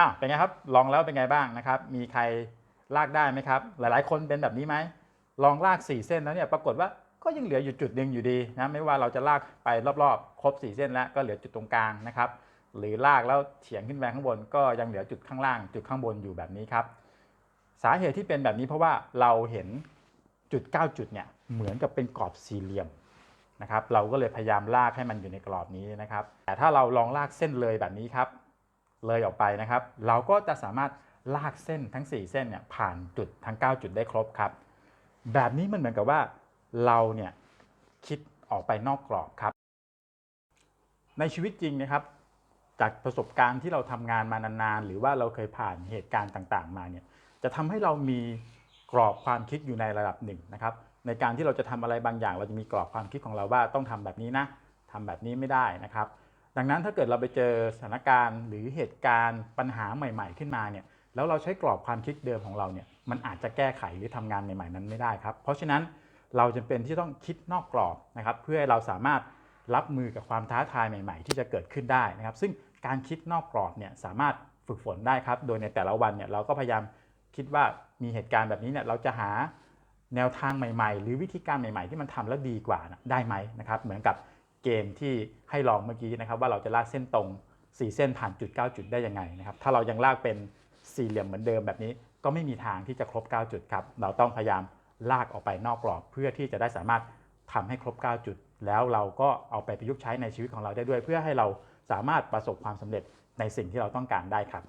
อะเป็นไงครับ ลองแล้วเป็นไงบ้างนะครับ มีใครลากได้ไหมครับ หลายๆ คนเป็นแบบนี้ไหม ลองลาก 4 เส้นแล้วเนี่ยปรากฏว่าก็ยังเหลืออยู่จุดหนึ่งอยู่ดีนะไม่ว่าเราจะลากไปรอบๆ ครบ 4 เส้นแล้วก็เหลือจุดตรงกลางนะครับ หรือลากแล้วเฉียงขึ้นไปข้างบน ก็ยังเหลือจุดข้างล่าง จุดข้างบนอยู่แบบนี้ครับ สาเหตุที่เป็นแบบนี้เพราะว่าเราเห็นจุด 9 จุดเนี่ยเหมือนกับเป็นกรอบสี่เหลี่ยมนะครับ เราก็เลยพยายามลากให้มันอยู่ในกรอบนี้นะครับ แต่ถ้าเราลองลากเส้นเลยแบบนี้ครับ เลยออกไปนะครับ เราก็จะสามารถลากเส้นทั้ง 4 เส้นเนี่ยผ่านจุดทั้ง 9 จุดได้ครบครับ แบบนี้มันเหมือนกับว่าเราเนี่ยคิดออกไปนอกกรอบครับ ในชีวิตจริงนะครับ จากประสบการณ์ที่เราทำงานมานานๆ หรือว่าเราเคยผ่านเหตุการณ์ต่างๆ มาเนี่ยจะทำให้เรามีกรอบความคิดอยู่ในระดับหนึ่งนะครับ ในการที่เราจะทำอะไรบางอย่าง เราจะมีกรอบความคิดของเราว่าต้องทำแบบนี้นะทำแบบนี้ไม่ได้นะครับ ดังนั้นถ้าเกิดเราไปเจอสถานการณ์ หรือเหตุการณ์ปัญหาใหม่ ๆ ขึ้นมาเนี่ยแล้วเราใช้กรอบความคิดเดิมของเราเนี่ยมันอาจจะแก้ไขหรือทำงานใหม่ ๆ นั้นไม่ได้ครับ เพราะฉะนั้นเราจำเป็นที่ต้องคิดนอกกรอบนะครับ เพื่อให้เราสามารถรับมือกับความท้าทายใหม่ ๆ ที่จะเกิดขึ้นได้นะครับ ซึ่งการคิดนอกกรอบเนี่ยสามารถฝึกฝนได้ครับ โดยในแต่ละวันเนี่ยเราก็พยายามคิดว่ามีเหตุการณ์แบบนี้เนี่ยเราจะหาแนวทางใหม่ ๆ หรือวิธีการใหม่ ๆ ที่มันทำแล้วดีกว่าได้ไหมนะครับ เหมือนกับ เกมที่ให้ลองเมื่อกี้นะครับว่าเราจะลากเส้นตรง 4 เส้นผ่านจุด 9 จุดได้ยังไงนะครับถ้าเรายังลากเป็นสี่เหลี่ยมเหมือนเดิมแบบนี้ก็ไม่มีทางที่จะครบ 9 จุดครับ เราต้องพยายามลากออกไปนอกกรอบ เพื่อที่จะได้สามารถทำให้ครบ 9 จุด แล้วเราก็เอาไปประยุกต์ใช้ในชีวิตของเราได้ด้วย เพื่อให้เราสามารถประสบความสำเร็จในสิ่งที่เราต้องการได้ครับ